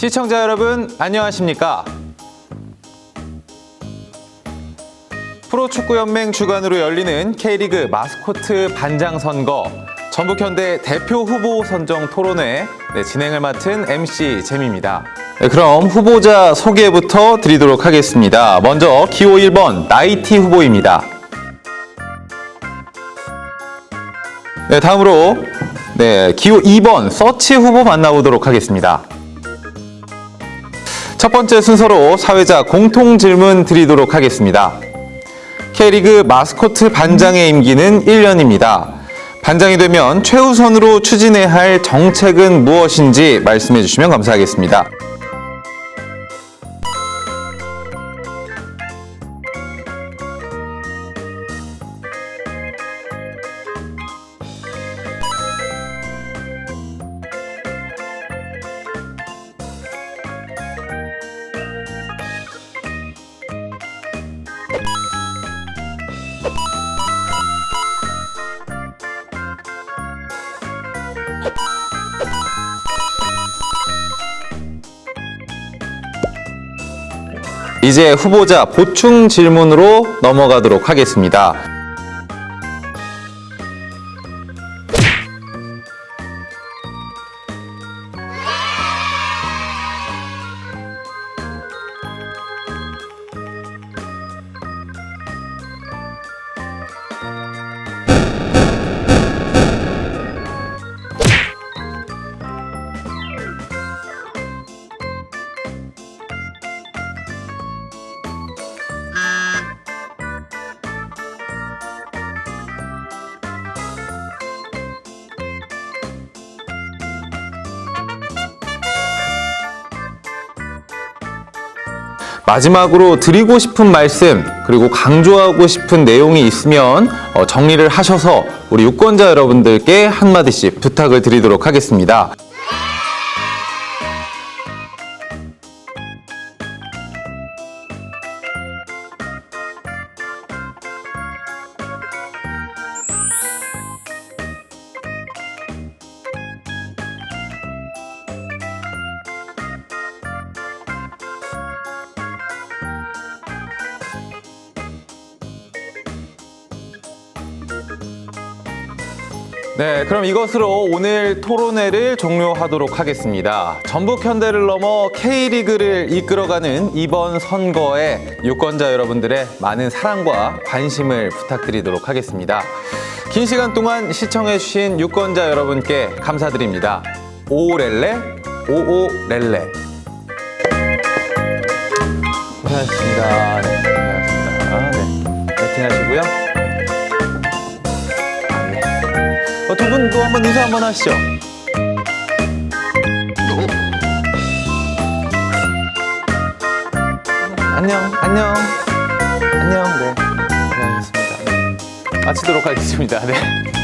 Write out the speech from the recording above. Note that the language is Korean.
시청자 여러분 안녕하십니까? 프로축구연맹 주관으로 열리는 K리그 마스코트 반장 선거 전북현대 대표 후보 선정 토론회 네, 진행을 맡은 MC 잼입니다. 네, 그럼 후보자 소개부터 드리도록 하겠습니다. 먼저 기호 1번 나이티 후보입니다. 네, 다음으로 네, 기호 2번 서치 후보 만나보도록 하겠습니다. 첫 번째 순서로 사회자 공통 질문 드리도록 하겠습니다. K리그 마스코트 반장의 임기는 1년입니다. 반장이 되면 최우선으로 추진해야 할 정책은 무엇인지 말씀해 주시면 감사하겠습니다. 이제 후보자 보충 질문으로 넘어가도록 하겠습니다. 마지막으로 드리고 싶은 말씀 그리고 강조하고 싶은 내용이 있으면 어, 정리를 하셔서 우리 유권자 여러분들께 한마디씩 부탁을 드리도록 하겠습니다. 네, 그럼 이것으로 오늘 토론회를 종료하도록 하겠습니다. 전북 현대를 넘어 K리그를 이끌어가는 이번 선거에 유권자 여러분들의 많은 사랑과 관심을 부탁드리도록 하겠습니다. 긴 시간 동안 시청해주신 유권자 여러분께 감사드립니다. 오렐레, 오오렐레. 고생하셨습니다. 네, 고생하셨습니다. 네, 파이팅 하시고요. 두 분도 한번 인사 한번 하시죠. 안녕, 안녕, 안녕. 네, 고생하셨습니다. 네. 마치도록 하겠습니다. 네.